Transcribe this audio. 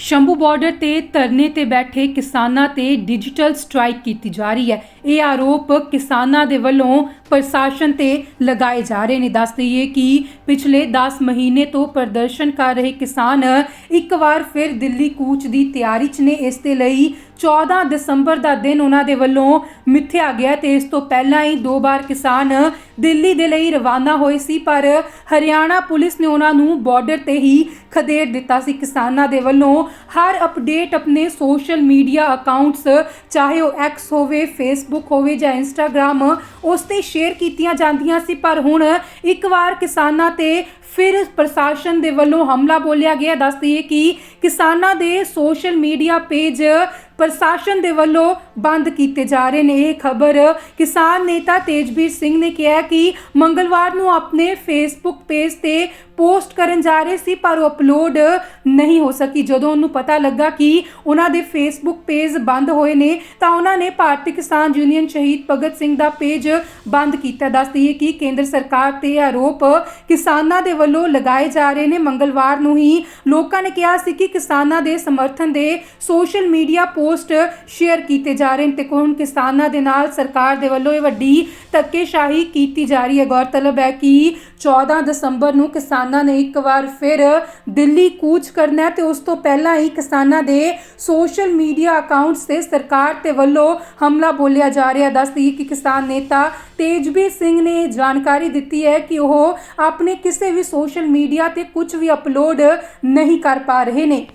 Shambhu border ਤੇ ਧਰਨੇ ਤੇ ਬੈਠੇ ਕਿਸਾਨਾਂ ਤੇ ਡਿਜੀਟਲ ਸਟ੍ਰਾਈਕ ਕੀਤੀ ਜਾ ਰਹੀ ਹੈ। ਇਹ ਆਰੋਪ ਕਿਸਾਨਾਂ ਦੇ ਵੱਲੋਂ ਪ੍ਰਸ਼ਾਸਨ ਤੇ ਲਗਾਏ ਜਾ ਰਹੇ ਨੇ। ਦੱਸ ਦਈਏ ਕਿ ਪਿਛਲੇ 10 ਮਹੀਨੇ ਤੋਂ ਪ੍ਰਦਰਸ਼ਨ ਕਰ ਰਹੇ ਕਿਸਾਨ ਇੱਕ ਵਾਰ ਫਿਰ ਦਿੱਲੀ ਕੂਚ ਦੀ ਤਿਆਰੀ 'ਚ ਨੇ। ਇਸ ਦੇ ਲਈ 14 ਦਸੰਬਰ ਦਾ ਦਿਨ ਉਹਨਾਂ ਦੇ ਵੱਲੋਂ ਮਿੱਥਿਆ ਗਿਆ ਤੇ ਇਸ ਤੋਂ ਪਹਿਲਾਂ ਹੀ ਦੋ ਵਾਰ ਕਿਸਾਨ ਦਿੱਲੀ ਦੇ ਲਈ ਰਵਾਨਾ ਹੋਏ ਸੀ, ਪਰ ਹਰਿਆਣਾ ਪੁਲਿਸ ਨੇ ਉਹਨਾਂ ਨੂੰ ਬਾਰਡਰ ਤੇ ਹੀ ਖਦੇੜ ਦਿੱਤਾ ਸੀ। ਕਿਸਾਨਾਂ ਦੇ ਵੱਲੋਂ ਹਰ ਅਪਡੇਟ ਆਪਣੇ ਸੋਸ਼ਲ ਮੀਡੀਆ ਅਕਾਊਂਟਸ ਚਾਹੇ ਉਹ ਐਕਸ ਹੋਵੇ ਫੇਸਬੁੱਕ ਹੋਵੇ ਜਾਂ ਇੰਸਟਾਗ੍ਰam ਉਸ ਤੇ ਸ਼ੇਅਰ ਕੀਤੀਆਂ ਜਾਂਦੀਆਂ ਸੀ। ਪਰ ਹੁਣ ਇੱਕ ਵਾਰ ਕਿਸਾਨਾਂ ਤੇ ਫਿਰ ਪ੍ਰਸ਼ਾਸਨ ਦੇ ਵੱਲੋਂ ਹਮਲਾ ਬੋਲਿਆ ਗਿਆ। ਦੱਸ ਦਈਏ ਕਿ ਕਿਸਾਨਾਂ ਦੇ ਸੋਸ਼ਲ ਮੀਡੀਆ ਪੇਜ ਪ੍ਰਸ਼ਾਸਨ ਦੇ ਵੱਲੋਂ ਬੰਦ ਕੀਤੇ ਜਾ ਰਹੇ ਨੇ ਇਹ ਖਬਰ। ਕਿਸਾਨ ਨੇਤਾ ਤੇਜਵੀਰ ਸਿੰਘ ਨੇ ਕਿਹਾ ਕਿ ਮੰਗਲਵਾਰ ਨੂੰ ਆਪਣੇ ਫੇਸਬੁੱਕ ਪੇਜ ਤੇ ਪੋਸਟ ਕਰਨ ਜਾ ਰਹੇ ਸੀ, ਪਰ ਉਹ ਅਪਲੋਡ ਨਹੀਂ ਹੋ ਸਕੀ। ਜਦੋਂ ਉਹਨੂੰ ਪਤਾ ਲੱਗਾ ਕਿ ਉਹਨਾਂ ਦੇ ਫੇਸਬੁੱਕ ਪੇਜ ਬੰਦ ਹੋਏ ਨੇ, ਤਾਂ ਉਹਨਾਂ ਨੇ ਭਾਰਤੀ ਕਿਸਾਨ ਯੂਨੀਅਨ ਸ਼ਹੀਦ ਭਗਤ ਸਿੰਘ ਦਾ ਪੇਜ ਬੰਦ ਕੀਤਾ। ਦੱਸ ਦਈਏ ਕਿ ਕੇਂਦਰ ਸਰਕਾਰ ਤੇ ਆਰੋਪ ਕਿਸਾਨਾਂ ਦੇ ਵੱਲੋਂ ਲਗਾਏ ਜਾ ਰਹੇ ਨੇ। ਮੰਗਲਵਾਰ ਨੂੰ ਹੀ ਲੋਕਾਂ ਨੇ ਕਿਹਾ ਸੀ ਕਿ ਕਿਸਾਨਾਂ ਦੇ ਸਮਰਥਨ ਦੇ social media post post share ਕੀਤੇ ਜਾ ਰਹੇ ਨੇ ਤੇ ਹੁਣ ਕਿਸਾਨਾਂ ਦੇ ਨਾਲ ਸਰਕਾਰ ਦੇ ਵੱਲੋਂ ਇਹ ਵੱਡੀ ਧੱਕੇਸ਼ਾਹੀ ਕੀਤੀ ਜਾ ਰਹੀ ਹੈ। ਗੌਰਤਲਬ ਹੈ ਕਿ 14 ਦਸੰਬਰ ਨੂੰ ਕਿਸਾਨਾਂ ਨੇ ਇੱਕ ਵਾਰ ਫਿਰ ਦਿੱਲੀ ਕੂਚ ਕਰਨਾ ਹੈ ਤੇ ਉਸ ਤੋਂ ਪਹਿਲਾਂ ਹੀ ਕਿਸਾਨਾਂ ਦੇ ਸੋਸ਼ਲ ਮੀਡੀਆ ਅਕਾਊਂਟਸ ਤੇ ਸਰਕਾਰ ਤੇ ਵੱਲੋਂ ਹਮਲਾ ਬੋਲਿਆ ਜਾ ਰਿਹਾ ਦੱਸਦੀ ਕਿ ਕਿਸਾਨ ਨੇਤਾ ਤੇਜਵੀਰ ਸਿੰਘ ਨੇ ਜਾਣਕਾਰੀ ਦਿੱਤੀ ਹੈ ਕਿ ਉਹ ਆਪਣੇ ਕਿਸੇ ਵੀ ਸੋਸ਼ਲ ਮੀਡੀਆ ਤੇ ਕੁਝ ਵੀ ਅਪਲੋਡ ਨਹੀਂ ਕਰ ਪਾ ਰਹੇ ਨੇ।